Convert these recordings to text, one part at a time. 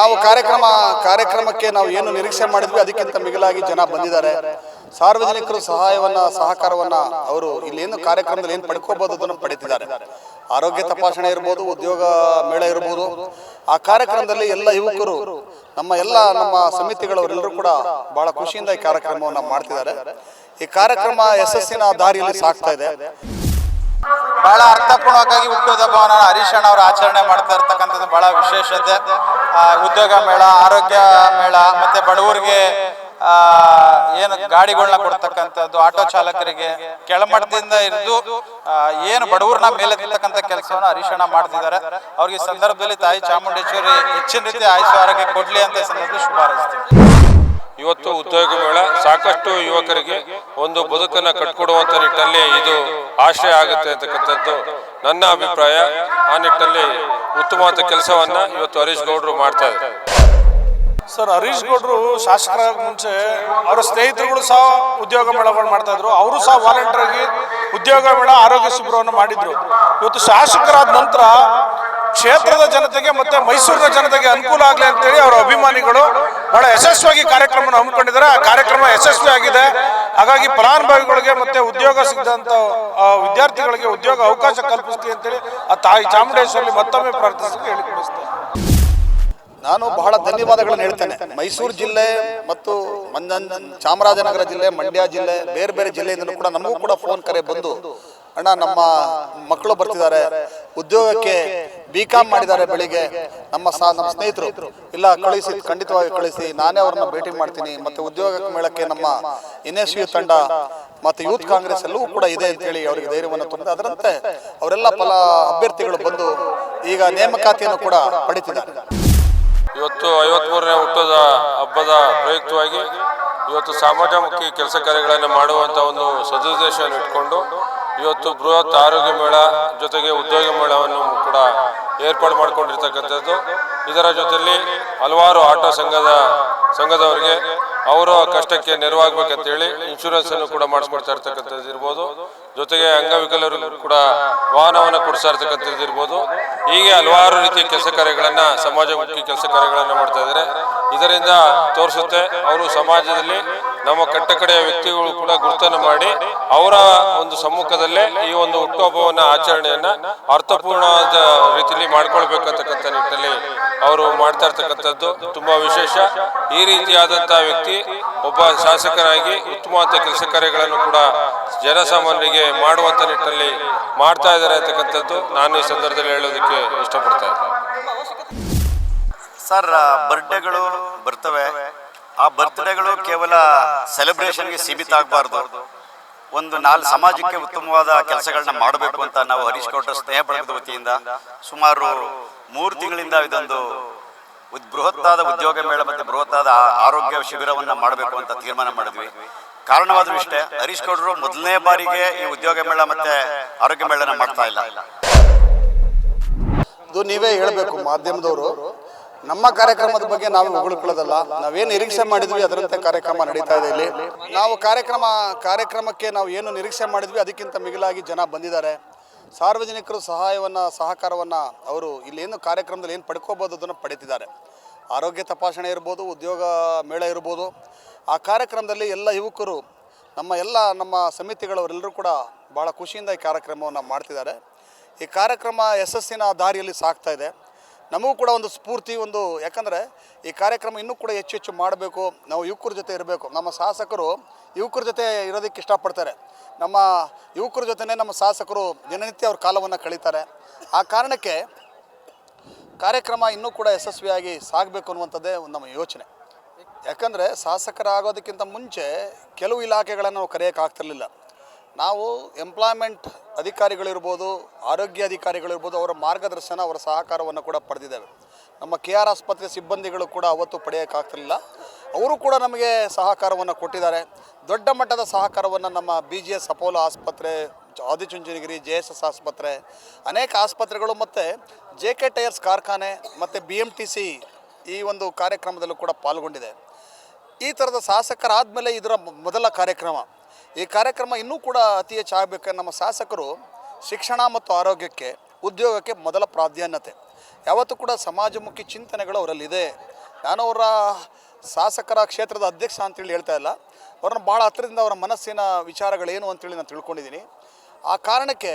ನಾವು ಕಾರ್ಯಕ್ರಮ, ಕಾರ್ಯಕ್ರಮಕ್ಕೆ ನಾವು ಏನು ನಿರೀಕ್ಷೆ ಮಾಡಿದ್ವಿ, ಅದಕ್ಕಿಂತ ಮಿಗಿಲಾಗಿ ಜನ ಬಂದಿದ್ದಾರೆ. ಸಾರ್ವಜನಿಕರು ಸಹಾಯವನ್ನ, ಸಹಕಾರವನ್ನ ಅವರು ಇಲ್ಲೇನು ಕಾರ್ಯಕ್ರಮದಲ್ಲಿ ಏನು ಪಡ್ಕೋಬಹುದು ಅದನ್ನು ಪಡಿತಿದ್ದಾರೆ. ಆರೋಗ್ಯ ತಪಾಸಣೆ ಇರ್ಬೋದು, ಉದ್ಯೋಗ ಮೇಳ ಇರ್ಬೋದು. ಆ ಕಾರ್ಯಕ್ರಮದಲ್ಲಿ ಎಲ್ಲ ಯುವಕರು, ನಮ್ಮ ಎಲ್ಲ ನಮ್ಮ ಸಮಿತಿಗಳವರೆಲ್ಲರೂ ಕೂಡ ಬಹಳ ಖುಷಿಯಿಂದ ಈ ಕಾರ್ಯಕ್ರಮವನ್ನು ಮಾಡ್ತಿದ್ದಾರೆ. ಈ ಕಾರ್ಯಕ್ರಮ ಯಶಸ್ಸಿನ ದಾರಿಯಲ್ಲಿ ಸಾಕ್ತಾ ಇದೆ. ಬಹಳ ಅರ್ಥಪೂರ್ಣವಾಗಿ ಹುಟ್ಟುಹಬ್ಬವನ್ನ ಹರೀಶ್ ಅಣ್ಣ ಅವರು ಆಚರಣೆ ಮಾಡ್ತಾ ಇರ್ತಕ್ಕಂಥದ್ದು ಬಹಳ ವಿಶೇಷತೆ. ಉದ್ಯೋಗ ಮೇಳ, ಆರೋಗ್ಯ ಮೇಳ, ಮತ್ತೆ ಬಡವರಿಗೆ ಏನು ಗಾಡಿಗಳನ್ನ ಕೊಡ್ತಕ್ಕಂಥದ್ದು, ಆಟೋ ಚಾಲಕರಿಗೆ ಕೆಳಮಟ್ಟದಿಂದ ಇದ್ದು ಏನು ಬಡವರನ್ನ ಮೇಲೆತ್ತಕ್ಕಂಥ ಕೆಲಸವನ್ನು ಹರೀಶ್ ಅಣ್ಣ ಮಾಡ್ತಿದ್ದಾರೆ. ಅವ್ರಿಗೆ ಸಂದರ್ಭದಲ್ಲಿ ತಾಯಿ ಚಾಮುಂಡೇಶ್ವರಿ ಹೆಚ್ಚಿನ ರೀತಿ ಆಯುಷ ಆರೋಗ್ಯ ಕೊಡ್ಲಿ ಅಂತ ಸಂದರ್ಭದಲ್ಲಿ ಶುಭ ಹಾರೈಸ್ತೀವಿ. ಇವತ್ತು ಉದ್ಯೋಗ ಮೇಳ. ಸಾಕಷ್ಟು ಯುವಕರಿಗೆ ಒಂದು ಬದುಕನ್ನು ಕಟ್ಕೊಡುವಂಥ ನಿಟ್ಟಲ್ಲಿ ಇದು ಆಶ್ರಯ ಆಗುತ್ತೆ ಅಂತಕ್ಕಂಥದ್ದು ನನ್ನ ಅಭಿಪ್ರಾಯ. ಆ ನಿಟ್ಟಲ್ಲಿ ಉತ್ತಮವಾದ ಕೆಲಸವನ್ನ ಇವತ್ತು ಹರೀಶ್ ಗೌಡ್ರು ಮಾಡ್ತಾ ಇದ್ದಾರೆ. ಸರ್, ಹರೀಶ್ ಗೌಡ್ರು ಶಾಸಕರಾಗ ಮುಂಚೆ ಅವರ ಸ್ನೇಹಿತರುಗಳು ಸಹ ಉದ್ಯೋಗ ಮೇಳಗಳು ಮಾಡ್ತಾ ಇದ್ರು. ಅವರು ಸಹ ವಾಲಂಟಿಯರ್ ಆಗಿ ಉದ್ಯೋಗ ಮೇಳ ಆರೋಗ್ಯ ಶಿಬಿರವನ್ನು ಮಾಡಿದ್ರು. ಇವತ್ತು ಶಾಸಕರಾದ ನಂತರ ಕ್ಷೇತ್ರದ ಜನತೆಗೆ ಮತ್ತೆ ಮೈಸೂರಿನ ಜನತೆಗೆ ಅನುಕೂಲ ಆಗಲಿ ಅಂತೇಳಿ ಅವರ ಅಭಿಮಾನಿಗಳು ಬಹಳ ಯಶಸ್ವಿಯಾಗಿ ಕಾರ್ಯಕ್ರಮವನ್ನು ಹಮ್ಮಿಕೊಂಡಿದ್ದಾರೆ. ಆ ಕಾರ್ಯಕ್ರಮ ಯಶಸ್ವಿ ಆಗಿದೆ. ಹಾಗಾಗಿ ಫಲಾನುಭವಿಗಳಿಗೆ ಮತ್ತೆ ಉದ್ಯೋಗ ಸಿಗದಂತ ವಿದ್ಯಾರ್ಥಿಗಳಿಗೆ ಉದ್ಯೋಗ ಅವಕಾಶ ಕಲ್ಪಿಸ್ತೀವಿ ಅಂತೇಳಿ ಆ ತಾಯಿ ಚಾಮುಂಡೇಶ್ವರಿ ಮತ್ತೊಮ್ಮೆ ಪ್ರಾರ್ಥಿಸಿ ಹೇಳಿಕೊಡಿಸ್ತೇನೆ ನಾನು ಬಹಳ ಧನ್ಯವಾದಗಳನ್ನು ಹೇಳ್ತೇನೆ. ಮೈಸೂರು ಜಿಲ್ಲೆ ಮತ್ತು ಚಾಮರಾಜನಗರ ಜಿಲ್ಲೆ, ಮಂಡ್ಯ ಜಿಲ್ಲೆ, ಬೇರೆ ಬೇರೆ ಜಿಲ್ಲೆಯಿಂದಲೂ ಕೂಡ ನಮಗೂ ಕೂಡ ಫೋನ್ ಕರೆ ಬಂದು ಅಣ್ಣ, ನಮ್ಮ ಮಕ್ಕಳು ಬರ್ತಿದ್ದಾರೆ. ಉದ್ಯೋಗಕ್ಕೆ ಬಿ ಕಾಮ್ ಮಾಡಿದ್ದಾರೆ ಬೆಳಿಗ್ಗೆ. ನಮ್ಮ ಸಾ, ನಮ್ಮ ಸ್ನೇಹಿತರು. ಇಲ್ಲ, ಕಳಿಸಿ, ಖಂಡಿತವಾಗಿ ಕಳಿಸಿ. ನಾನೇ ಅವ್ರನ್ನ ಭೇಟಿ ಮಾಡ್ತೀನಿ. ಮತ್ತೆ ಉದ್ಯೋಗ ಮೇಳಕ್ಕೆ ನಮ್ಮ ಎನ್ ಎಸ್ ಯು ತಂಡ ಮತ್ತೆ ಯೂತ್ ಕಾಂಗ್ರೆಸ್ ಎಲ್ಲವೂ ಕೂಡ ಇದೆ ಅಂತೇಳಿ ಅವರಿಗೆ ಧೈರ್ಯವನ್ನು ತುಂಬಿದೆ. ಅದರಂತೆ ಅವರೆಲ್ಲ ಫಲ ಅಭ್ಯರ್ಥಿಗಳು ಬಂದು ಈಗ ನೇಮಕಾತಿಯನ್ನು ಕೂಡ ಪಡಿತಿದ್ದಾರೆ. ಇವತ್ತು ಐವತ್ಮೂರನೇ ಹುಟ್ಟದ ಹಬ್ಬದ ಪ್ರಯುಕ್ತವಾಗಿ ಇವತ್ತು ಸಮಾಜಮುಖಿ ಕೆಲಸ ಕಾರ್ಯಗಳನ್ನು ಮಾಡುವಂಥ ಒಂದು ಸದುದ್ದೇಶವನ್ನು ಇಟ್ಕೊಂಡು ಇವತ್ತು ಬೃಹತ್ ಆರೋಗ್ಯ ಮೇಳ ಜೊತೆಗೆ ಉದ್ಯೋಗ ಮೇಳವನ್ನು ಕೂಡ ಏರ್ಪಾಡು ಮಾಡಿಕೊಂಡಿರ್ತಕ್ಕಂಥದ್ದು. ಇದರ ಜೊತೆಯಲ್ಲಿ ಹಲವಾರು ಆಟೋ ಸಂಘದ, ಸಂಘದವರಿಗೆ ಅವರ ಕಷ್ಟಕ್ಕೆ ನೆರವಾಗಬೇಕಂತೇಳಿ ಇನ್ಶೂರೆನ್ಸ್ ಅನ್ನು ಕೂಡ ಮಾಡಿಸ್ಕೊಡ್ತಾ ಇರ್ತಕ್ಕಂಥದ್ದು ಇರ್ಬೋದು. ಜೊತೆಗೆ ಅಂಗವಿಕಲರು ಕೂಡ ವಾಹನವನ್ನು ಕೊಡಿಸ್ತಾ ಇರ್ತಕ್ಕಂಥದ್ದು ಇರ್ಬೋದು. ಹೀಗೆ ಹಲವಾರು ರೀತಿಯ ಕೆಲಸ ಕಾರ್ಯಗಳನ್ನ ಸಮಾಜಮುಖಿ ಕೆಲಸ ಕಾರ್ಯಗಳನ್ನು ಮಾಡ್ತಾ ಇದ್ದಾರೆ. ಇದರಿಂದ ತೋರಿಸುತ್ತೆ, ಅವರು ಸಮಾಜದಲ್ಲಿ ನಮ್ಮ ಕಟ್ಟಕಡೆಯ ವ್ಯಕ್ತಿಗಳು ಕೂಡ ಗುರುತನ್ನು ಮಾಡಿ ಅವರ ಒಂದು ಸಮ್ಮುಖದಲ್ಲೇ ಈ ಒಂದು ಹುಟ್ಟುಹಬ್ಬವನ್ನ ಆಚರಣೆಯನ್ನ ಅರ್ಥಪೂರ್ಣವಾದ ರೀತಿಯಲ್ಲಿ ಮಾಡ್ಕೊಳ್ಬೇಕಂತಕ್ಕಂಥ ನಿಟ್ಟಿನಲ್ಲಿ ಅವರು ಮಾಡ್ತಾ ಇರ್ತಕ್ಕಂಥದ್ದು. ತುಂಬಾ ವಿಶೇಷ. ಈ ರೀತಿಯಾದಂತಹ ವ್ಯಕ್ತಿ ಒಬ್ಬ ಶಾಸಕರಾಗಿ, ಉತ್ತಮವಾದ ಕೆಲಸ ಕಾರ್ಯಗಳನ್ನು ಕೂಡ ಜನಸಾಮಾನ್ಯರಿಗೆ ಮಾಡುವಂಥ ನಿಟ್ಟಿನಲ್ಲಿ ಮಾಡ್ತಾ ಇದ್ದಾರೆ ಅಂತಕ್ಕಂಥದ್ದು ನಾನು ಈ ಸಂದರ್ಭದಲ್ಲಿ ಹೇಳೋದಕ್ಕೆ ಇಷ್ಟಪಡ್ತಾ ಇದ್ದೀನಿ. ಸರ್ ಬರ್ಡೇಗಳು ಬರ್ತವೆ. ಆ ಬರ್ತ್ಡೇಗಳು ಕೇವಲ ಸೆಲೆಬ್ರೇಷನ್ಗೆ ಸೀಮಿತ ಆಗಬಾರ್ದು. ಒಂದು ನಾಲ್ ಸಮಾಜಕ್ಕೆ ಉತ್ತಮವಾದ ಕೆಲಸಗಳನ್ನ ಮಾಡಬೇಕು ಅಂತ ನಾವು ಹರೀಶ್ ಗೌಡ್ರ ಸ್ನೇಹ ವತಿಯಿಂದ ಸುಮಾರು ಮೂರು ತಿಂಗಳಿಂದ ಇದೊಂದು ಬೃಹತ್ತಾದ ಉದ್ಯೋಗ ಮೇಳ ಮತ್ತೆ ಬೃಹತ್ತಾದ ಆರೋಗ್ಯ ಶಿಬಿರವನ್ನ ಮಾಡಬೇಕು ಅಂತ ತೀರ್ಮಾನ ಮಾಡಿದ್ವಿ. ಕಾರಣವಾದರೂ ಇಷ್ಟೇ, ಹರೀಶ್ ಗೌಡರು ಮೊದಲನೇ ಬಾರಿಗೆ ಈ ಉದ್ಯೋಗ ಮೇಳ ಮತ್ತೆ ಆರೋಗ್ಯ ಮೇಳನ ಮಾಡ್ತಾ ಇಲ್ಲ. ಇದು ನೀವೇ ಹೇಳಬೇಕು ಮಾಧ್ಯಮದವರು. ನಮ್ಮ ಕಾರ್ಯಕ್ರಮದ ಬಗ್ಗೆ ನಾವು ಹೊಗಳ್ಕೊಳ್ಳೋದಲ್ಲ. ನಾವೇನು ನಿರೀಕ್ಷೆ ಮಾಡಿದ್ವಿ, ಅದರಂತೆ ಕಾರ್ಯಕ್ರಮ ನಡೀತಾ ಇದೆ ಇಲ್ಲಿ. ನಾವು ಕಾರ್ಯಕ್ರಮ, ಕಾರ್ಯಕ್ರಮಕ್ಕೆ ನಾವು ಏನು ನಿರೀಕ್ಷೆ ಮಾಡಿದ್ವಿ, ಅದಕ್ಕಿಂತ ಮಿಗಿಲಾಗಿ ಜನ ಬಂದಿದ್ದಾರೆ. ಸಾರ್ವಜನಿಕರು ಸಹಾಯವನ್ನು, ಸಹಕಾರವನ್ನು ಅವರು ಇಲ್ಲೇನು ಕಾರ್ಯಕ್ರಮದಲ್ಲಿ ಏನು ಪಡ್ಕೋಬೋದು ಅದನ್ನು ಪಡಿತಿದ್ದಾರೆ. ಆರೋಗ್ಯ ತಪಾಸಣೆ ಇರ್ಬೋದು, ಉದ್ಯೋಗ ಮೇಳ ಇರ್ಬೋದು. ಆ ಕಾರ್ಯಕ್ರಮದಲ್ಲಿ ಎಲ್ಲ ಯುವಕರು, ನಮ್ಮ ಎಲ್ಲ ನಮ್ಮ ಸಮಿತಿಗಳವರೆಲ್ಲರೂ ಕೂಡ ಭಾಳ ಖುಷಿಯಿಂದ ಈ ಕಾರ್ಯಕ್ರಮವನ್ನು ಮಾಡ್ತಿದ್ದಾರೆ. ಈ ಕಾರ್ಯಕ್ರಮ ಯಶಸ್ಸಿನ ದಾರಿಯಲ್ಲಿ ಸಾಗ್ತಾ ಇದೆ. ನಮಗೂ ಕೂಡ ಒಂದು ಸ್ಫೂರ್ತಿ, ಒಂದು ಯಾಕಂದರೆ ಈ ಕಾರ್ಯಕ್ರಮ ಇನ್ನೂ ಕೂಡ ಹೆಚ್ಚು ಹೆಚ್ಚು ಮಾಡಬೇಕು. ನಾವು ಯುವಕರ ಜೊತೆ ಇರಬೇಕು. ನಮ್ಮ ಶಾಸಕರು ಯುವಕರ ಜೊತೆ ಇರೋದಕ್ಕೆ ಇಷ್ಟಪಡ್ತಾರೆ. ನಮ್ಮ ಯುವಕರ ಜೊತೆನೇ ನಮ್ಮ ಶಾಸಕರು ದಿನನಿತ್ಯ ಅವ್ರ ಕಾಲವನ್ನು ಕಳೀತಾರೆ. ಆ ಕಾರಣಕ್ಕೆ ಕಾರ್ಯಕ್ರಮ ಇನ್ನೂ ಕೂಡ ಯಶಸ್ವಿಯಾಗಿ ಸಾಗಬೇಕು ಅನ್ನುವಂಥದ್ದೇ ಒಂದು ನಮ್ಮ ಯೋಚನೆ. ಯಾಕಂದರೆ ಶಾಸಕರಾಗೋದಕ್ಕಿಂತ ಮುಂಚೆ ಕೆಲವು ಇಲಾಖೆಗಳನ್ನು ನಾವು ಕರೆಯೋಕ್ಕಾಗ್ತಿರಲಿಲ್ಲ ನಾವು ಎಂಪ್ಲಾಯ್ಮೆಂಟ್ ಅಧಿಕಾರಿಗಳಿರ್ಬೋದು, ಆರೋಗ್ಯ ಅಧಿಕಾರಿಗಳಿರ್ಬೋದು, ಅವರ ಮಾರ್ಗದರ್ಶನ, ಅವರ ಸಹಕಾರವನ್ನು ಕೂಡ ಪಡೆದಿದ್ದೇವೆ. ನಮ್ಮ ಕೆ ಆರ್ ಆಸ್ಪತ್ರೆ ಸಿಬ್ಬಂದಿಗಳು ಕೂಡ ಅವತ್ತು ಪಡೆಯೋಕ್ಕಾಗ್ತಿರಲಿಲ್ಲ ಅವರು ಕೂಡ ನಮಗೆ ಸಹಕಾರವನ್ನು ಕೊಟ್ಟಿದ್ದಾರೆ. ದೊಡ್ಡ ಮಟ್ಟದ ಸಹಕಾರವನ್ನು ನಮ್ಮ ಬಿ ಜಿ ಎಸ್ ಅಪೋಲೋ ಆಸ್ಪತ್ರೆ, ಆದಿಚುಂಚನಗಿರಿ ಜೆ ಎಸ್ ಎಸ್ ಆಸ್ಪತ್ರೆ, ಅನೇಕ ಆಸ್ಪತ್ರೆಗಳು ಮತ್ತು ಜೆ ಕೆ ಟೈರ್ಸ್ ಕಾರ್ಖಾನೆ ಮತ್ತು ಬಿ ಎಂ ಟಿ ಸಿ ಈ ಒಂದು ಕಾರ್ಯಕ್ರಮದಲ್ಲೂ ಕೂಡ ಪಾಲ್ಗೊಂಡಿದೆ. ಈ ಥರದ ಶಾಸಕರಾದಮೇಲೆ ಇದರ ಮೊ- ಮೊದಲ ಕಾರ್ಯಕ್ರಮ. ಈ ಕಾರ್ಯಕ್ರಮ ಇನ್ನೂ ಕೂಡ ಅತಿ ಹೆಚ್ಚಾಗಬೇಕು ನಮ್ಮ ಶಾಸಕರು ಶಿಕ್ಷಣ ಮತ್ತು ಆರೋಗ್ಯಕ್ಕೆ, ಉದ್ಯೋಗಕ್ಕೆ ಮೊದಲ ಪ್ರಾಧಾನ್ಯತೆ. ಯಾವತ್ತೂ ಕೂಡ ಸಮಾಜಮುಖಿ ಚಿಂತನೆಗಳು ಅವರಲ್ಲಿದೆ. ನಾನು ಅವರ ಶಾಸಕರ ಕ್ಷೇತ್ರದ ಅಧ್ಯಕ್ಷ ಅಂತೇಳಿ ಹೇಳ್ತಾ ಇಲ್ಲ. ಅವ್ರನ್ನ ಭಾಳ ಹತ್ತಿರದಿಂದ ಅವರ ಮನಸ್ಸಿನ ವಿಚಾರಗಳೇನು ಅಂತೇಳಿ ನಾನು ತಿಳ್ಕೊಂಡಿದ್ದೀನಿ. ಆ ಕಾರಣಕ್ಕೆ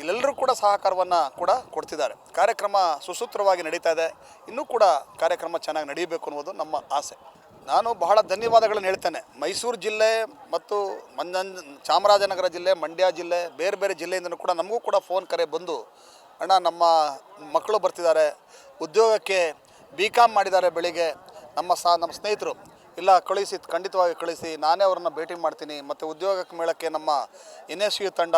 ಇಲ್ಲೆಲ್ಲರೂ ಕೂಡ ಸಹಕಾರವನ್ನು ಕೂಡ ಕೊಡ್ತಿದ್ದಾರೆ. ಕಾರ್ಯಕ್ರಮ ಸುಸೂತ್ರವಾಗಿ ನಡೀತಾ ಇದೆ. ಇನ್ನೂ ಕೂಡ ಕಾರ್ಯಕ್ರಮ ಚೆನ್ನಾಗಿ ನಡೀಬೇಕು ಅನ್ನೋದು ನಮ್ಮ ಆಸೆ. ನಾನು ಬಹಳ ಧನ್ಯವಾದಗಳನ್ನು ಹೇಳ್ತೇನೆ. ಮೈಸೂರು ಜಿಲ್ಲೆ ಮತ್ತು ಮಂಜನ್ ಚಾಮರಾಜನಗರ ಜಿಲ್ಲೆ, ಮಂಡ್ಯ ಜಿಲ್ಲೆ, ಬೇರೆ ಬೇರೆ ಜಿಲ್ಲೆಯಿಂದನೂ ಕೂಡ ನಮಗೂ ಕೂಡ ಫೋನ್ ಕರೆ ಬಂದು, ಅಣ್ಣ, ನಮ್ಮ ಮಕ್ಕಳು ಬರ್ತಿದ್ದಾರೆ. ಉದ್ಯೋಗಕ್ಕೆ ಬಿ ಕಾಮ್ ಮಾಡಿದ್ದಾರೆ ಬೆಳಿಗ್ಗೆ. ನಮ್ಮ ಸಾ ನಮ್ಮ ಸ್ನೇಹಿತರು, ಇಲ್ಲ ಕಳಿಸಿ, ಖಂಡಿತವಾಗಿ ಕಳಿಸಿ, ನಾನೇ ಅವರನ್ನು ಭೇಟಿ ಮಾಡ್ತೀನಿ, ಮತ್ತು ಉದ್ಯೋಗ ಮೇಳಕ್ಕೆ ನಮ್ಮ ಎನ್ ಎಸ್ ಯು ತಂಡ,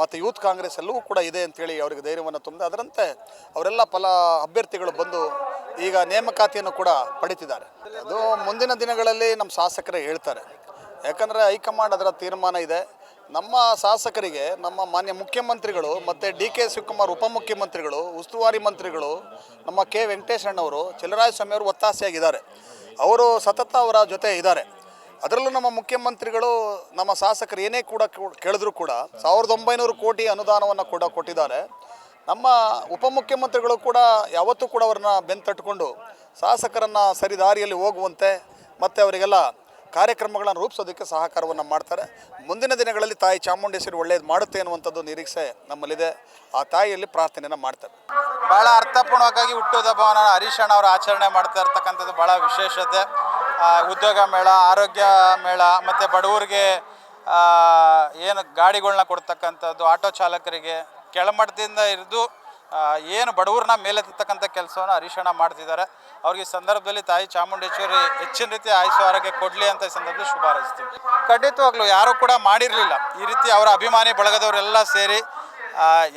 ಮತ್ತು ಯೂತ್ ಕಾಂಗ್ರೆಸ್ ಎಲ್ಲವೂ ಕೂಡ ಇದೆ ಅಂತೇಳಿ ಅವರಿಗೆ ಧೈರ್ಯವನ್ನು ತುಂಬಿದೆ, ಅದರಂತೆ ಅವರೆಲ್ಲ ಫಲ ಅಭ್ಯರ್ಥಿಗಳು ಬಂದು ಈಗ ನೇಮಕಾತಿಯನ್ನು ಕೂಡ ಪಡಿತಿದ್ದಾರೆ. ಅದು ಮುಂದಿನ ದಿನಗಳಲ್ಲಿ ನಮ್ಮ ಶಾಸಕರೇ ಹೇಳ್ತಾರೆ. ಯಾಕಂದರೆ ಹೈಕಮಾಂಡ್ ಅದರ ತೀರ್ಮಾನ ಇದೆ. ನಮ್ಮ ಶಾಸಕರಿಗೆ, ನಮ್ಮ ಮಾನ್ಯ ಮುಖ್ಯಮಂತ್ರಿಗಳು ಮತ್ತು ಡಿ ಕೆ ಶಿವಕುಮಾರ್ ಉಪಮುಖ್ಯಮಂತ್ರಿಗಳು, ಉಸ್ತುವಾರಿ ಮಂತ್ರಿಗಳು, ನಮ್ಮ ಕೆ. ವೆಂಕಟೇಶಣ್ಣವರು ಸ್ವಾಮಿ ಅವರು ಒತ್ತಾಸೆಯಾಗಿದ್ದಾರೆ. ಅವರು ಸತತ ಅವರ ಜೊತೆ ಇದ್ದಾರೆ. ಅದರಲ್ಲೂ ನಮ್ಮ ಮುಖ್ಯಮಂತ್ರಿಗಳು, ನಮ್ಮ ಶಾಸಕರು ಏನೇ ಕೂಡ ಕೇಳಿದ್ರು ಕೂಡ ಸಾವಿರದ ಒಂಬೈನೂರು ಕೋಟಿ ಅನುದಾನವನ್ನು ಕೂಡ ಕೊಟ್ಟಿದ್ದಾರೆ. ನಮ್ಮ ಉಪಮುಖ್ಯಮಂತ್ರಿಗಳು ಕೂಡ ಯಾವತ್ತೂ ಕೂಡ ಅವ್ರನ್ನ ಬೆಂತಟ್ಕೊಂಡು ಶಾಸಕರನ್ನು ಸರಿ ದಾರಿಯಲ್ಲಿ ಹೋಗುವಂತೆ ಮತ್ತು ಅವರಿಗೆಲ್ಲ ಕಾರ್ಯಕ್ರಮಗಳನ್ನು ರೂಪಿಸೋದಕ್ಕೆ ಸಹಕಾರವನ್ನು ಮಾಡ್ತಾರೆ. ಮುಂದಿನ ದಿನಗಳಲ್ಲಿ ತಾಯಿ ಚಾಮುಂಡೇಶ್ವರಿ ಒಳ್ಳೆಯದು ಮಾಡುತ್ತೆ ಅನ್ನುವಂಥದ್ದು ನಿರೀಕ್ಷೆ ನಮ್ಮಲ್ಲಿದೆ. ಆ ತಾಯಿಯಲ್ಲಿ ಪ್ರಾರ್ಥನೆಯನ್ನು ಮಾಡ್ತಾರೆ. ಬಹಳ ಅರ್ಥಪೂರ್ಣವಾಗಿ ಹುಟ್ಟುಹಬ್ಬ ಭವನ ಹರೀಶ್ ಅಣ್ಣ ಅವರು ಆಚರಣೆ ಮಾಡ್ತಾ ಇರ್ತಕ್ಕಂಥದ್ದು ಭಾಳ ವಿಶೇಷತೆ. ಉದ್ಯೋಗ ಮೇಳ, ಆರೋಗ್ಯ ಮೇಳ, ಮತ್ತು ಬಡವರಿಗೆ ಏನು ಗಾಡಿಗಳನ್ನ ಕೊಡ್ತಕ್ಕಂಥದ್ದು, ಆಟೋ ಚಾಲಕರಿಗೆ, ಕೆಳಮಟ್ಟದಿಂದ ಹಿಡಿದು ಏನು ಬಡವ್ರನ್ನ ಮೇಲೆತ್ತಕ್ಕಂಥ ಕೆಲಸವನ್ನು ಹರಿಶಣ ಮಾಡ್ತಿದ್ದಾರೆ. ಅವ್ರಿಗೆ ಈ ಸಂದರ್ಭದಲ್ಲಿ ತಾಯಿ ಚಾಮುಂಡೇಶ್ವರಿ ಹೆಚ್ಚಿನ ರೀತಿ ಆಯುಷ ಆರೋಗ್ಯ ಕೊಡಲಿ ಅಂತ ಈ ಸಂದರ್ಭದಲ್ಲಿ ಶುಭ ಹಾರೈಸ್ತೀನಿ. ಖಂಡಿತವಾಗ್ಲೂ ಯಾರೂ ಕೂಡ ಮಾಡಿರಲಿಲ್ಲ. ಈ ರೀತಿ ಅವರ ಅಭಿಮಾನಿ ಬಳಗದವರೆಲ್ಲ ಸೇರಿ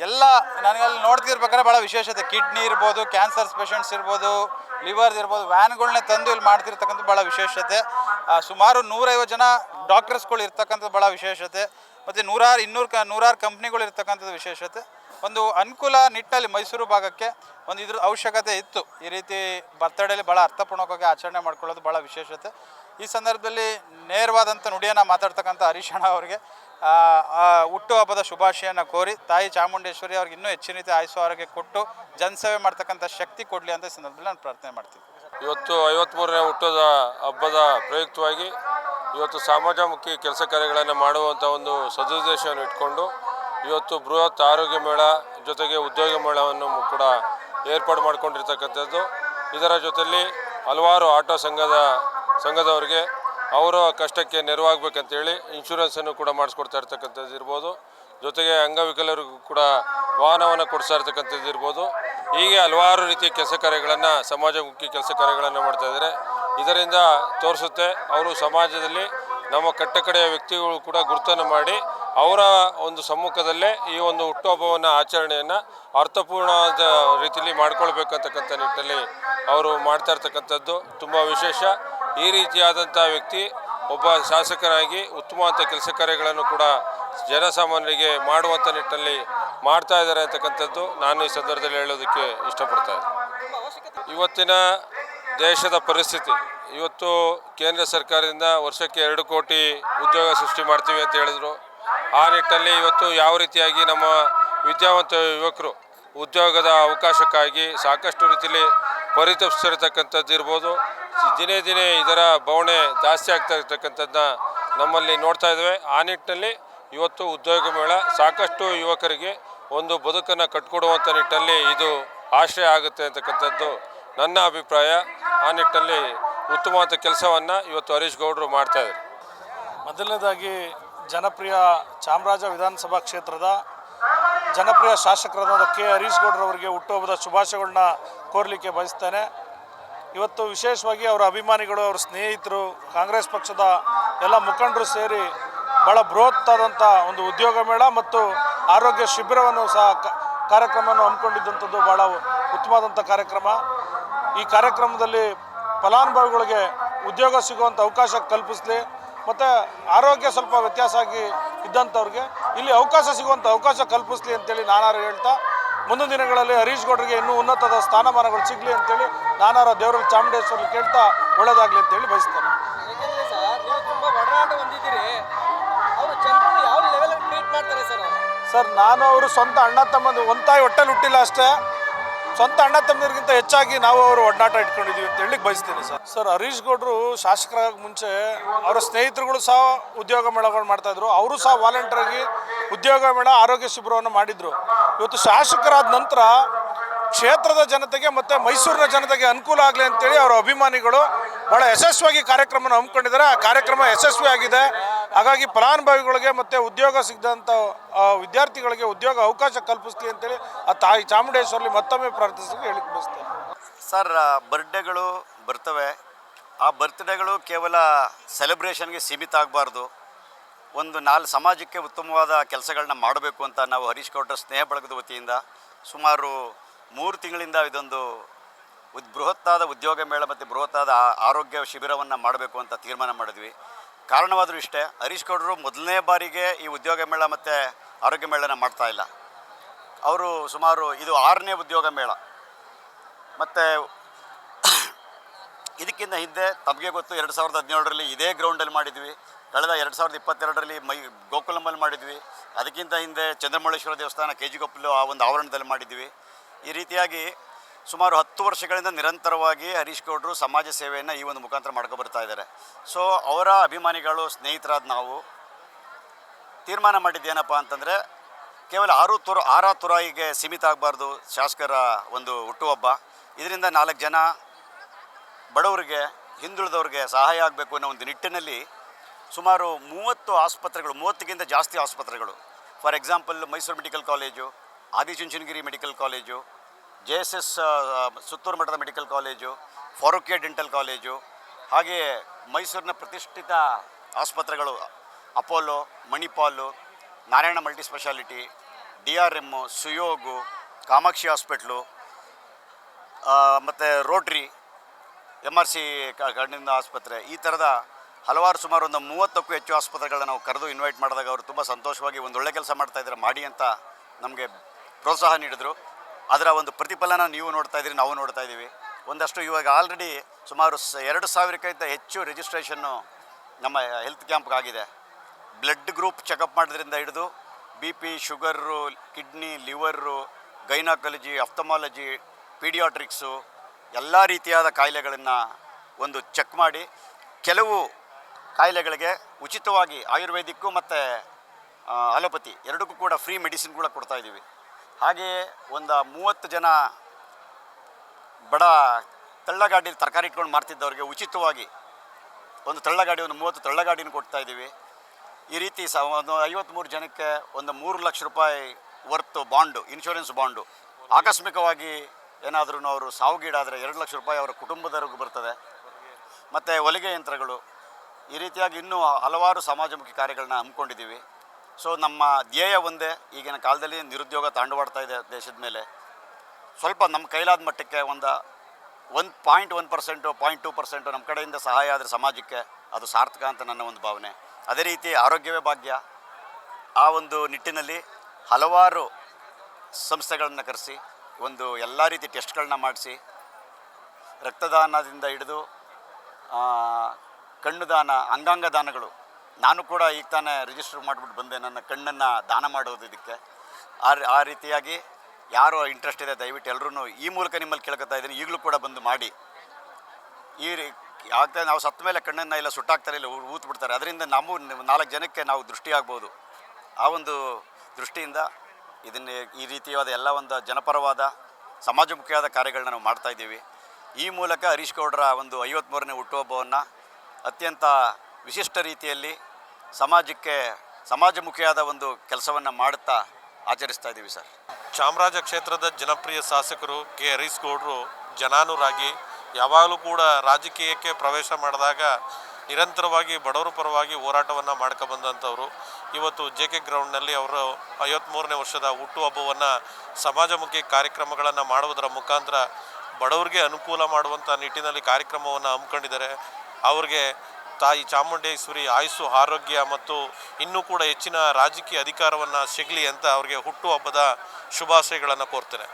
ಎಲ್ಲ ನನಗಲ್ಲಿ ನೋಡ್ತಿರ್ಬೇಕಾದ್ರೆ ಭಾಳ ವಿಶೇಷತೆ. ಕಿಡ್ನಿ ಇರ್ಬೋದು, ಕ್ಯಾನ್ಸರ್ಸ್ ಪೇಷಂಟ್ಸ್ ಇರ್ಬೋದು, ಲಿವರ್ ಇರ್ಬೋದು, ವ್ಯಾನ್ಗಳನ್ನೇ ತಂದು ಇಲ್ಲಿ ಮಾಡ್ತಿರ್ತಕ್ಕಂಥ ಭಾಳ ವಿಶೇಷತೆ. ಸುಮಾರು ನೂರೈವತ್ತು ಜನ ಡಾಕ್ಟರ್ಸ್ಗಳು ಇರ್ತಕ್ಕಂಥದ್ದು ಭಾಳ ವಿಶೇಷತೆ. ಮತ್ತು ನೂರಾರು ಇನ್ನೂರು ಕ, ನೂರಾರು ಕಂಪ್ನಿಗಳು ಇರ್ತಕ್ಕಂಥದ್ದು ವಿಶೇಷತೆ. ಒಂದು ಅನುಕೂಲ ನಿಟ್ಟಲ್ಲಿ ಮೈಸೂರು ಭಾಗಕ್ಕೆ ಒಂದು ಇದ್ರ ಅವಶ್ಯಕತೆ ಇತ್ತು. ಈ ರೀತಿ ಬರ್ತಡೇಲಿ ಭಾಳ ಅರ್ಥಪೂರ್ಣವಾಗಿ ಆಚರಣೆ ಮಾಡ್ಕೊಳ್ಳೋದು ಭಾಳ ವಿಶೇಷತೆ. ಈ ಸಂದರ್ಭದಲ್ಲಿ ನೇರವಾದಂಥ ನುಡಿಯನ್ನು ಮಾತಾಡ್ತಕ್ಕಂಥ ಹರೀಶಣ್ಣ ಅವರಿಗೆ ಹುಟ್ಟು ಹಬ್ಬದ ಹುಟ್ಟುಹಬ್ಬದ ಶುಭಾಶಯನ ಕೋರಿ ತಾಯಿ ಚಾಮುಂಡೇಶ್ವರಿ ಅವ್ರಿಗೆ ಇನ್ನೂ ಹೆಚ್ಚಿನ ರೀತಿ ಆಯುಷ ಆರೋಗ್ಯ ಕೊಟ್ಟು ಜನಸೇವೆ ಮಾಡ್ತಕ್ಕಂಥ ಶಕ್ತಿ ಕೊಡಲಿ ಅಂತ ಸಂದರ್ಭದಲ್ಲಿ ನಾನು ಪ್ರಾರ್ಥನೆ ಮಾಡ್ತೀನಿ. ಇವತ್ತು ಐವತ್ತ್ಮೂರನೇ ಹುಟ್ಟದ ಹಬ್ಬದ ಪ್ರಯುಕ್ತವಾಗಿ ಇವತ್ತು ಸಮಾಜಮುಖಿ ಕೆಲಸ ಕಾರ್ಯಗಳನ್ನು ಮಾಡುವಂಥ ಒಂದು ಸದುದ್ದೇಶವನ್ನು ಇಟ್ಕೊಂಡು ಇವತ್ತು ಬೃಹತ್ ಆರೋಗ್ಯ ಮೇಳ, ಜೊತೆಗೆ ಉದ್ಯೋಗ ಮೇಳವನ್ನು ಕೂಡ ಏರ್ಪಾಡು ಮಾಡಿಕೊಂಡಿರ್ತಕ್ಕಂಥದ್ದು. ಇದರ ಜೊತೆಯಲ್ಲಿ ಹಲವಾರು ಆಟೋ ಸಂಘದ, ಸಂಘದವರಿಗೆ ಅವರ ಕಷ್ಟಕ್ಕೆ ನೆರವಾಗಬೇಕಂತೇಳಿ ಇನ್ಶೂರೆನ್ಸನ್ನು ಕೂಡ ಮಾಡಿಸ್ಕೊಡ್ತಾ ಇರ್ತಕ್ಕಂಥದ್ದು ಇರ್ಬೋದು. ಜೊತೆಗೆ ಅಂಗವಿಕಲರಿಗೂ ಕೂಡ ವಾಹನವನ್ನು ಕೊಡಿಸ್ತಾ ಇರ್ತಕ್ಕಂಥದ್ದು ಇರ್ಬೋದು. ಹೀಗೆ ಹಲವಾರು ರೀತಿಯ ಕೆಲಸ ಕಾರ್ಯಗಳನ್ನು, ಸಮಾಜಮುಖಿ ಕೆಲಸ ಕಾರ್ಯಗಳನ್ನು ಮಾಡ್ತಾ ಇದ್ದಾರೆ. ಇದರಿಂದ ತೋರಿಸುತ್ತೆ, ಅವರು ಸಮಾಜದಲ್ಲಿ ನಮ್ಮ ಕಟ್ಟಕಡೆಯ ವ್ಯಕ್ತಿಗಳು ಕೂಡ ಗುರುತನ್ನು ಮಾಡಿ ಅವರ ಒಂದು ಸಮ್ಮುಖದಲ್ಲೇ ಈ ಒಂದು ಹುಟ್ಟುಹಬ್ಬವನ್ನು ಆಚರಣೆಯನ್ನು ಅರ್ಥಪೂರ್ಣವಾದ ರೀತಿಯಲ್ಲಿ ಮಾಡ್ಕೊಳ್ಬೇಕಂತಕ್ಕಂಥ ನಿಟ್ಟಿನಲ್ಲಿ ಅವರು ಮಾಡ್ತಾ ಇರ್ತಕ್ಕಂಥದ್ದು. ತುಂಬ ವಿಶೇಷ. ಈ ರೀತಿಯಾದಂಥ ವ್ಯಕ್ತಿ ಒಬ್ಬ ಶಾಸಕರಾಗಿ ಉತ್ತಮವಾದ ಕೆಲಸ ಕಾರ್ಯಗಳನ್ನು ಕೂಡ ಜನಸಾಮಾನ್ಯರಿಗೆ ಮಾಡುವಂಥ ನಿಟ್ಟಿನಲ್ಲಿ ಮಾಡ್ತಾ ಇದ್ದಾರೆ ಅಂತಕ್ಕಂಥದ್ದು ನಾನು ಈ ಸಂದರ್ಭದಲ್ಲಿ ಹೇಳೋದಕ್ಕೆ ಇಷ್ಟಪಡ್ತಾ ಇದ್ದೀನಿ. ಇವತ್ತಿನ ದೇಶದ ಪರಿಸ್ಥಿತಿ, ಇವತ್ತು ಕೇಂದ್ರ ಸರ್ಕಾರದಿಂದ ವರ್ಷಕ್ಕೆ ಎರಡು ಕೋಟಿ ಉದ್ಯೋಗ ಸೃಷ್ಟಿ ಮಾಡ್ತೀವಿ ಅಂತ ಹೇಳಿದ್ರು. ಆ ನಿಟ್ಟಿನಲ್ಲಿ ಇವತ್ತು ಯಾವ ರೀತಿಯಾಗಿ ನಮ್ಮ ವಿದ್ಯಾವಂತ ಯುವಕರು ಉದ್ಯೋಗದ ಅವಕಾಶಕ್ಕಾಗಿ ಸಾಕಷ್ಟು ರೀತಿಯಲ್ಲಿ ಪರಿತಪಿಸ್ತಿರ್ತಕ್ಕಂಥದ್ದು ಇರ್ಬೋದು. ದಿನೇ ದಿನೇ ಇದರ ಬವಣೆ ಜಾಸ್ತಿ ಆಗ್ತಾ ಇರ್ತಕ್ಕಂಥದ್ದನ್ನ ನಮ್ಮಲ್ಲಿ ನೋಡ್ತಾ ಇದ್ದೇವೆ. ಆ ನಿಟ್ಟಿನಲ್ಲಿ ಇವತ್ತು ಉದ್ಯೋಗ ಮೇಳ ಸಾಕಷ್ಟು ಯುವಕರಿಗೆ ಒಂದು ಬದುಕನ್ನು ಕಟ್ಕೊಡುವಂಥ ನಿಟ್ಟಿನಲ್ಲಿ ಇದು ಆಶ್ರಯ ಆಗುತ್ತೆ ಅಂತಕ್ಕಂಥದ್ದು ನನ್ನ ಅಭಿಪ್ರಾಯ. ಆ ನಿಟ್ಟಿನಲ್ಲಿ ಉತ್ತಮವಾದ ಕೆಲಸವನ್ನು ಇವತ್ತು ಹರೀಶ್ ಗೌಡರು ಮಾಡ್ತಾ ಇದ್ದಾರೆ. ಮೊದಲನೇದಾಗಿ ಜನಪ್ರಿಯ ಚಾಮರಾಜ ವಿಧಾನಸಭಾ ಕ್ಷೇತ್ರದ ಜನಪ್ರಿಯ ಶಾಸಕರಾದ ಕೆ ಹರೀಶ್ ಗೌಡ್ರವರಿಗೆ ಹುಟ್ಟುಹಬ್ಬದ ಶುಭಾಶಯಗಳನ್ನ ಕೋರಲಿಕ್ಕೆ ಬಯಸ್ತೇನೆ. ಇವತ್ತು ವಿಶೇಷವಾಗಿ ಅವರ ಅಭಿಮಾನಿಗಳು, ಅವರ ಸ್ನೇಹಿತರು, ಕಾಂಗ್ರೆಸ್ ಪಕ್ಷದ ಎಲ್ಲ ಮುಖಂಡರು ಸೇರಿ ಭಾಳ ಬೃಹತ್ತಾದಂಥ ಒಂದು ಉದ್ಯೋಗ ಮೇಳ ಮತ್ತು ಆರೋಗ್ಯ ಶಿಬಿರವನ್ನು ಸಹ ಕಾರ್ಯಕ್ರಮವನ್ನು ಹಮ್ಮಿಕೊಂಡಿದ್ದಂಥದ್ದು ಭಾಳ ಉತ್ತಮವಾದಂಥ ಕಾರ್ಯಕ್ರಮ. ಈ ಕಾರ್ಯಕ್ರಮದಲ್ಲಿ ಫಲಾನುಭವಿಗಳಿಗೆ ಉದ್ಯೋಗ ಸಿಗುವಂಥ ಅವಕಾಶ ಕಲ್ಪಿಸಲಿ. ಮತ್ತು ಆರೋಗ್ಯ ಸ್ವಲ್ಪ ವ್ಯತ್ಯಾಸ ಆಗಿ ಇದ್ದಂಥವ್ರಿಗೆ ಇಲ್ಲಿ ಅವಕಾಶ ಸಿಗುವಂಥ ಅವಕಾಶ ಕಲ್ಪಿಸಲಿ ಅಂತೇಳಿ ನಾನಾರು ಹೇಳ್ತಾ ಮುಂದಿನ ದಿನಗಳಲ್ಲಿ ಹರೀಶ್ ಗೌಡರಿಗೆ ಇನ್ನೂ ಉನ್ನತದ ಸ್ಥಾನಮಾನಗಳು ಸಿಗಲಿ ಅಂತೇಳಿ ನಾನಾರ ದೇವರಲ್ಲಿ ಚಾಮುಂಡೇಶ್ವರಿ ಕೇಳ್ತಾ ಒಳ್ಳೇದಾಗಲಿ ಅಂತೇಳಿ ಬಯಸ್ತಾರೆ. ಸರ್ ನಾನು ಅವರು ಸ್ವಂತ ಅಣ್ಣ ತಮ್ಮದು ಒಂತಾಯಿ ತಾಯಿ ಹೊಟ್ಟೆಲಿ ಹುಟ್ಟಿಲ್ಲ ಅಷ್ಟೇ. ಸ್ವಂತ ಅಣ್ಣ ತಮ್ಮದಿರಿಗಿಂತ ಹೆಚ್ಚಾಗಿ ನಾವು ಅವರು ಒಡನಾಟ ಇಟ್ಕೊಂಡಿದ್ದೀವಿ ಅಂತ ಹೇಳಿ ಬಯಸ್ತೀನಿ ಸರ್. ಸರ್, ಹರೀಶ್ ಗೌಡ್ರು ಶಾಸಕರಾಗ ಮುಂಚೆ ಅವರ ಸ್ನೇಹಿತರುಗಳು ಸಹ ಉದ್ಯೋಗ ಮೇಳಗಳು ಮಾಡ್ತಾ ಇದ್ರು. ಅವರು ಸಹ ವಾಲಂಟಿಯರ್ ಆಗಿ ಉದ್ಯೋಗ ಮೇಳ, ಆರೋಗ್ಯ ಶಿಬಿರವನ್ನು ಮಾಡಿದ್ರು. ಇವತ್ತು ಶಾಸಕರಾದ ನಂತರ ಕ್ಷೇತ್ರದ ಜನತೆಗೆ ಮತ್ತೆ ಮೈಸೂರಿನ ಜನತೆಗೆ ಅನುಕೂಲ ಆಗಲಿ ಅಂತೇಳಿ ಅವರ ಅಭಿಮಾನಿಗಳು ಬಹಳ ಯಶಸ್ವಿಯಾಗಿ ಕಾರ್ಯಕ್ರಮನ ಹಮ್ಮಿಕೊಂಡಿದ್ದಾರೆ. ಆ ಕಾರ್ಯಕ್ರಮ ಯಶಸ್ವಿ ಆಗಿದೆ ಹಾಗಾಗಿ ಫಲಾನುಭವಿಗಳಿಗೆ ಮತ್ತು ಉದ್ಯೋಗ ಸಿಗದಂಥ ವಿದ್ಯಾರ್ಥಿಗಳಿಗೆ ಉದ್ಯೋಗ ಅವಕಾಶ ಕಲ್ಪಿಸ್ತೀವಿ ಅಂತೇಳಿ ಆ ತಾಯಿ ಚಾಮುಂಡೇಶ್ವರಲ್ಲಿ ಮತ್ತೊಮ್ಮೆ ಪ್ರಾರ್ಥಿಸಲಿಕ್ಕೆ ಹೇಳಿ ಬಯಸ್ತೇನೆ. ಸರ್ ಬರ್ಡೇಗಳು ಬರ್ತವೆ. ಆ ಬರ್ತ್ಡೇಗಳು ಕೇವಲ ಸೆಲೆಬ್ರೇಷನ್ಗೆ ಸೀಮಿತ ಆಗಬಾರ್ದು. ಒಂದು ನಾಲ್ ಸಮಾಜಕ್ಕೆ ಉತ್ತಮವಾದ ಕೆಲಸಗಳನ್ನ ಮಾಡಬೇಕು ಅಂತ ನಾವು ಹರೀಶ್ ಗೌಡ್ರ ಸ್ನೇಹ ಬಳಗದ ವತಿಯಿಂದ ಸುಮಾರು ಮೂರು ತಿಂಗಳಿಂದ ಇದೊಂದು ಉದ್, ಬೃಹತ್ತಾದ ಉದ್ಯೋಗ ಮೇಳ ಮತ್ತು ಬೃಹತ್ತಾದ ಆರೋಗ್ಯ ಶಿಬಿರವನ್ನು ಮಾಡಬೇಕು ಅಂತ ತೀರ್ಮಾನ ಮಾಡಿದ್ವಿ. ಕಾರಣವಾದರೂ ಇಷ್ಟೇ, ಹರೀಶ್ ಗೌಡರು ಮೊದಲನೇ ಬಾರಿಗೆ ಈ ಉದ್ಯೋಗ ಮೇಳ ಮತ್ತು ಆರೋಗ್ಯ ಮೇಳನ ಮಾಡ್ತಾ ಇಲ್ಲ. ಅವರು ಸುಮಾರು ಇದು ಆರನೇ ಉದ್ಯೋಗ ಮೇಳ. ಮತ್ತು ಇದಕ್ಕಿಂತ ಹಿಂದೆ ತಮಗೆ ಗೊತ್ತು ಎರಡು ಸಾವಿರದ ಹದಿನೇಳರಲ್ಲಿ ಇದೇ ಗ್ರೌಂಡಲ್ಲಿ ಮಾಡಿದ್ವಿ. ಕಳೆದ ಎರಡು ಸಾವಿರದ ಇಪ್ಪತ್ತೆರಡರಲ್ಲಿ ಮೈ ಗೋಕುಲಮಲ್ಲಿ ಮಾಡಿದ್ವಿ. ಅದಕ್ಕಿಂತ ಹಿಂದೆ ಚಂದ್ರಮೌಳೇಶ್ವರ ದೇವಸ್ಥಾನ, ಕೆ ಜಿ ಗೊಪ್ಪಲು ಆ ಒಂದು ಆವರಣದಲ್ಲಿ ಮಾಡಿದ್ವಿ. ಈ ರೀತಿಯಾಗಿ ಸುಮಾರು ಹತ್ತು ವರ್ಷಗಳಿಂದ ನಿರಂತರವಾಗಿ ಹರೀಶ್ ಗೌಡರು ಸಮಾಜ ಸೇವೆಯನ್ನು ಈ ಒಂದು ಮುಖಾಂತರ ಮಾಡ್ಕೊ ಬರ್ತಾ ಇದ್ದಾರೆ. ಸೊ ಅವರ ಅಭಿಮಾನಿಗಳು, ಸ್ನೇಹಿತರಾದ ನಾವು ತೀರ್ಮಾನ ಮಾಡಿದ್ದೇನಪ್ಪ ಅಂತಂದರೆ, ಕೇವಲ ಆರು ತುರ, ಆರ ತುರಾಯಿಗೆ ಸೀಮಿತ ಆಗಬಾರ್ದು ಶಾಸಕರ ಒಂದು ಹುಟ್ಟುಹಬ್ಬ. ಇದರಿಂದ ನಾಲ್ಕು ಜನ ಬಡವರಿಗೆ, ಹಿಂದುಳಿದವ್ರಿಗೆ ಸಹಾಯ ಆಗಬೇಕು ಅನ್ನೋ ಒಂದು ನಿಟ್ಟಿನಲ್ಲಿ ಸುಮಾರು ಮೂವತ್ತು ಆಸ್ಪತ್ರೆಗಳು, ಮೂವತ್ತಕ್ಕಿಂತ ಜಾಸ್ತಿ ಆಸ್ಪತ್ರೆಗಳು. For example Mysuru medical college, Adichunchanagiri medical college J S S Suttur ಮಠದ medical college, Farookia dental college ಹಾಗೆಯೇ ಮೈಸೂರಿನ ಪ್ರತಿಷ್ಠಿತ ಆಸ್ಪತ್ರೆಗಳು, Apollo, Manipal, Narayana multi speciality, D R M Suyog, Kamakshi hospital ಮತ್ತು ರೋಟ್ರಿ ಎಂ ಆರ್ ಸಿ ಕಣ್ಣಿನ ಆಸ್ಪತ್ರೆ, ಈ ಥರದ ಹಲವಾರು ಸುಮಾರು ಒಂದು ಮೂವತ್ತಕ್ಕೂ ಹೆಚ್ಚು ಆಸ್ಪತ್ರೆಗಳನ್ನ ನಾವು ಕರೆದು ಇನ್ವೈಟ್ ಮಾಡಿದಾಗ ಅವರು ತುಂಬ ಸಂತೋಷವಾಗಿ ಒಂದು ಒಳ್ಳೆ ಕೆಲಸ ಮಾಡ್ತಾಯಿದ್ದಾರೆ ಮಾಡಿ ಅಂತ ನಮಗೆ ಪ್ರೋತ್ಸಾಹ ನೀಡಿದರು. ಅದರ ಒಂದು ಪ್ರತಿಫಲನ ನೀವು ನೋಡ್ತಾ ಇದ್ದೀರಿ, ನಾವು ನೋಡ್ತಾ ಇದ್ದೀವಿ. ಒಂದಷ್ಟು ಇವಾಗ ಆಲ್ರೆಡಿ ಸುಮಾರು ಸ, ಎರಡು ಸಾವಿರಕ್ಕಿಂತ ಹೆಚ್ಚು ರಿಜಿಸ್ಟ್ರೇಷನ್ನು ನಮ್ಮ ಹೆಲ್ತ್ ಕ್ಯಾಂಪ್ಗಾಗಿದೆ ಬ್ಲಡ್ ಗ್ರೂಪ್ ಚೆಕಪ್ ಮಾಡೋದ್ರಿಂದ ಹಿಡಿದು B P sugar kidney liver gynaecology ophthalmology paediatrics ಎಲ್ಲ ರೀತಿಯಾದ ಕಾಯಿಲೆಗಳನ್ನು ಒಂದು ಚೆಕ್ ಮಾಡಿ ಕೆಲವು ಕಾಯಿಲೆಗಳಿಗೆ ಉಚಿತವಾಗಿ ಆಯುರ್ವೇದಿಕ್ಕು ಮತ್ತು ಅಲೋಪತಿ ಎರಡಕ್ಕೂ ಕೂಡ ಫ್ರೀ ಮೆಡಿಸಿನ್ ಕೂಡ ಕೊಡ್ತಾ ಇದ್ದೀವಿ. ಹಾಗೆಯೇ ಒಂದು ಮೂವತ್ತು ಜನ ಬಡ ತಳ್ಳಗಾಡಿಲಿ ತರಕಾರಿ ಇಟ್ಕೊಂಡು ಮಾರ್ತಿದ್ದವ್ರಿಗೆ ಉಚಿತವಾಗಿ ಒಂದು ತಳ್ಳಗಾಡಿ, ಒಂದು ಮೂವತ್ತು ತಳ್ಳಗಾಡಿನ ಕೊಡ್ತಾ ಇದ್ದೀವಿ. ಈ ರೀತಿ ಸ, ಒಂದು ಐವತ್ತ್ಮೂರು ಜನಕ್ಕೆ ಒಂದು ಮೂರು ಲಕ್ಷ ರೂಪಾಯಿ ವರ್ತು ಬಾಂಡು ಇನ್ಶೂರೆನ್ಸ್ ಬಾಂಡು ಆಕಸ್ಮಿಕವಾಗಿ ಏನಾದರೂ ಅವರು ಸಾವುಗೀಡಾದರೆ ಎರಡು ಲಕ್ಷ ರೂಪಾಯಿ ಅವರ ಕುಟುಂಬದವರೆಗೂ ಬರ್ತದೆ. ಮತ್ತು ಹೊಲಿಗೆ ಯಂತ್ರಗಳು. ಈ ರೀತಿಯಾಗಿ ಇನ್ನೂ ಹಲವಾರು ಸಮಾಜಮುಖಿ ಕಾರ್ಯಗಳನ್ನ ಹಮ್ಮಿಕೊಂಡಿದ್ದೀವಿ. ಸೊ ನಮ್ಮ ಧ್ಯೇಯ ಒಂದೇ, ಈಗಿನ ಕಾಲದಲ್ಲಿ ನಿರುದ್ಯೋಗ ತಾಂಡವಾಡ್ತಾ ಇದೆ ದೇಶದ ಮೇಲೆ. ಸ್ವಲ್ಪ ನಮ್ಮ ಕೈಲಾದ ಮಟ್ಟಕ್ಕೆ ಒಂದು ಒಂದು point one percent, point two percent ನಮ್ಮ ಕಡೆಯಿಂದ ಸಹಾಯ ಆದರೆ ಸಮಾಜಕ್ಕೆ ಅದು ಸಾರ್ಥಕ ಅಂತ ನನ್ನ ಒಂದು ಭಾವನೆ. ಅದೇ ರೀತಿ ಆರೋಗ್ಯವೇ ಭಾಗ್ಯ. ಆ ಒಂದು ನಿಟ್ಟಿನಲ್ಲಿ ಹಲವಾರು ಸಂಸ್ಥೆಗಳನ್ನು ಕರೆಸಿ, ಒಂದು ಎಲ್ಲ ರೀತಿ ಟೆಸ್ಟ್ಗಳನ್ನ ಮಾಡಿಸಿ, ರಕ್ತದಾನದಿಂದ ಹಿಡಿದು ಕಣ್ಣು ದಾನ, ಅಂಗಾಂಗ ದಾನಗಳು ನಾನು ಕೂಡ ಈಗ ತಾನೇ ರಿಜಿಸ್ಟರ್ ಮಾಡಿಬಿಟ್ಟು ಬಂದೆ. ನನ್ನ ಕಣ್ಣನ್ನು ದಾನ ಮಾಡೋದು ಇದಕ್ಕೆ. ಆ ಆ ರೀತಿಯಾಗಿ ಯಾರು ಇಂಟ್ರೆಸ್ಟ್ ಇದೆ, ದಯವಿಟ್ಟು ಎಲ್ಲರೂ ಈ ಮೂಲಕ ನಿಮ್ಮಲ್ಲಿ ಕೇಳ್ಕೊತಾ ಇದ್ದೀನಿ. ಈಗಲೂ ಕೂಡ ಬಂದು ಮಾಡಿ. ಈ ಆಗ್ತಾ ನಾವು ಸತ್ತ ಮೇಲೆ ಕಣ್ಣನ್ನು ಇಲ್ಲ ಸುಟ್ಟಾಗ್ತಾರೆ ಇಲ್ಲ ಊತ್ ಬಿಡ್ತಾರೆ ಅದರಿಂದ ನಾವು ನಾಲ್ಕು ಜನಕ್ಕೆ ನಾವು ದೃಷ್ಟಿ ಆಗ್ಬೋದು. ಆ ಒಂದು ದೃಷ್ಟಿಯಿಂದ ಇದನ್ನೇ ಈ ರೀತಿಯಾದ ಎಲ್ಲ ಒಂದು ಜನಪರವಾದ ಸಮಾಜಮುಖಿಯಾದ ಕಾರ್ಯಗಳನ್ನ ನಾವು ಮಾಡ್ತಾಯಿದ್ದೀವಿ ಈ ಮೂಲಕ ಹರೀಶ್ ಗೌಡರ ಒಂದು ಐವತ್ತ್ಮೂರನೇ ಹುಟ್ಟುಹಬ್ಬವನ್ನು ಅತ್ಯಂತ ವಿಶಿಷ್ಟ ರೀತಿಯಲ್ಲಿ ಸಮಾಜಕ್ಕೆ, ಸಮಾಜಮುಖಿಯಾದ ಒಂದು ಕೆಲಸವನ್ನು ಮಾಡುತ್ತಾ ಆಚರಿಸ್ತಾ ಇದ್ದೀವಿ ಸರ್. ಚಾಮರಾಜ ಕ್ಷೇತ್ರದ ಜನಪ್ರಿಯ ಶಾಸಕರು ಕೆ. ಹರೀಶ್ ಜನಾನುರಾಗಿ ಯಾವಾಗಲೂ ಕೂಡ ರಾಜಕೀಯಕ್ಕೆ ಪ್ರವೇಶ ಮಾಡಿದಾಗ ನಿರಂತರವಾಗಿ ಬಡವರ ಪರವಾಗಿ ಹೋರಾಟವನ್ನು ಮಾಡ್ಕೊಬಂದಂಥವ್ರು ಇವತ್ತು ಜೆ ಕೆ ಗ್ರೌಂಡ್ನಲ್ಲಿ ಅವರು ಐವತ್ತ್ಮೂರನೇ ವರ್ಷದ ಹುಟ್ಟುಹಬ್ಬವನ್ನು ಸಮಾಜಮುಖಿ ಕಾರ್ಯಕ್ರಮಗಳನ್ನು ಮಾಡುವುದರ ಮುಖಾಂತರ ಬಡವರಿಗೆ ಅನುಕೂಲ ಮಾಡುವಂಥ ನಿಟ್ಟಿನಲ್ಲಿ ಕಾರ್ಯಕ್ರಮವನ್ನು ಹಮ್ಮಿಕೊಂಡಿದ್ದಾರೆ. ಅವ್ರಿಗೆ ತಾಯಿ ಚಾಮುಂಡೇಶ್ವರಿ ಆಯುಸ್ಸು, ಆರೋಗ್ಯ ಮತ್ತು ಇನ್ನೂ ಕೂಡ ಹೆಚ್ಚಿನ ರಾಜಕೀಯ ಅಧಿಕಾರವನ್ನು ಸಿಗಲಿ ಅಂತ ಅವ್ರಿಗೆ ಹುಟ್ಟುಹಬ್ಬದ ಶುಭಾಶಯಗಳನ್ನು ಕೋರ್ತೇನೆ.